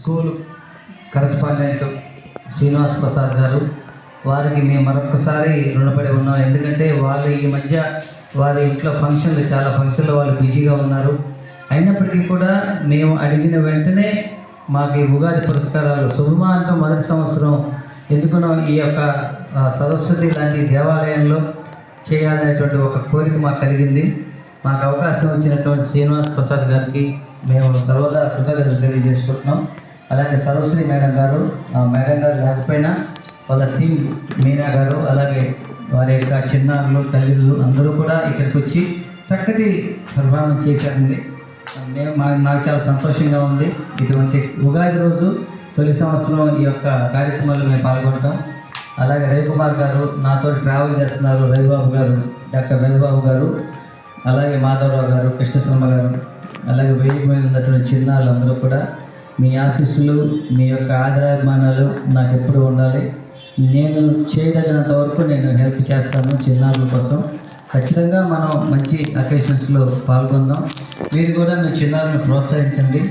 School correspondent Srinivas Prasad గారు. వారికి మేము మరొకసారి రుణపడి ఉన్నాం. ఎందుకంటే వాళ్ళు ఈ మధ్య వారి ఇంట్లో ఫంక్షన్లు చాలా ఫంక్షన్లు వాళ్ళు బిజీగా ఉన్నారు. అయినప్పటికీ కూడా మేము అడిగిన వెంటనే మాకు ఈ ఉగాది పురస్కారాలు శుభమా అంటూ మొదటి సంవత్సరం ఎందుకునో ఈ యొక్క సరస్వతి లాంటి దేవాలయంలో చేయాలనేటువంటి ఒక కోరిక మాకు కలిగింది. మాకు అవకాశం వచ్చినటువంటి శ్రీనివాస్ ప్రసాద్ గారికి మేము సర్వదా కృతజ్ఞతలు తెలియజేసుకుంటున్నాం. అలాగే సరస్వతి మేడం గారు ఆ మేడం గారు లేకపోయినా వాళ్ళ టీం మీనా గారు అలాగే వారి యొక్క చిన్నారులు తల్లిదండ్రులు అందరూ కూడా ఇక్కడికి వచ్చి చక్కటి పర్ఫార్మెన్స్ చేశారండి. మేము మా నాకు చాలా సంతోషంగా ఉంది. ఇటువంటి ఉగాది రోజు తొలి సంవత్సరం ఈ యొక్క కార్యక్రమాల్లో మేము పాల్గొంటాం అలాగే రవికుమార్ గారు నాతో ట్రావెల్ చేస్తున్నారు రవిబాబు గారు డాక్టర్ రవిబాబు గారు అలాగే మాధవరావు గారు కృష్ణశర్మ గారు అలాగే వేదిక మీద ఉన్నటువంటి చిన్నారులు అందరూ కూడా మీ ఆశీస్సులు మీ యొక్క ఆదరాభిమానాలు నాకు ఎప్పుడు ఉండాలి. నేను చేయదగినంత వరకు నేను హెల్ప్ చేస్తాను చిన్నారుల కోసం. ఖచ్చితంగా మనం మంచి అకేషన్స్లో పాల్గొందాం. మీరు కూడా మీ చిన్నారులను ప్రోత్సహించండి.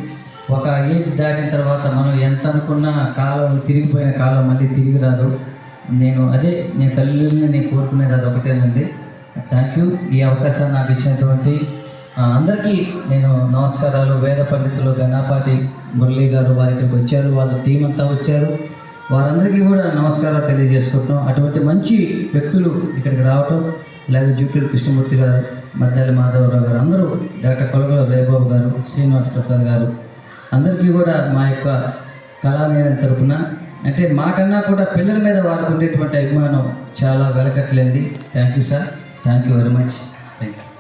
ఒక ఏజ్ దాటిన తర్వాత మనం ఎంత అనుకున్నా కాలం తిరిగిపోయిన కాలం మళ్ళీ తిరిగి రాదు. నేను అదే నేను తల్లిని నేను కోరుకునేది అది ఒకటేనండి థ్యాంక్ యూ ఈ అవకాశాన్ని నాకు ఇచ్చినటువంటి అందరికీ నేను నమస్కారాలు. వేద పండితులు గణపాటి మురళి గారు వారి ఇక్కడికి వచ్చారు. వాళ్ళ టీం అంతా వచ్చారు. వారందరికీ కూడా నమస్కారాలు తెలియజేసుకుంటున్నాం. అటువంటి మంచి వ్యక్తులు ఇక్కడికి రావటం అలాగే జూపూరి కృష్ణమూర్తి గారు మద్దాలి మాధవరావు గారు అందరూ డాక్టర్ కొలగల రేబాబు గారు శ్రీనివాస్ ప్రసాద్ గారు అందరికీ కూడా మా యొక్క కళానిలయం తరపున అంటే మాకన్నా కూడా పిల్లల మీద వారికి ఉండేటువంటి అభిమానం చాలా వెలకట్లేంది thank you sir thank you very much thank you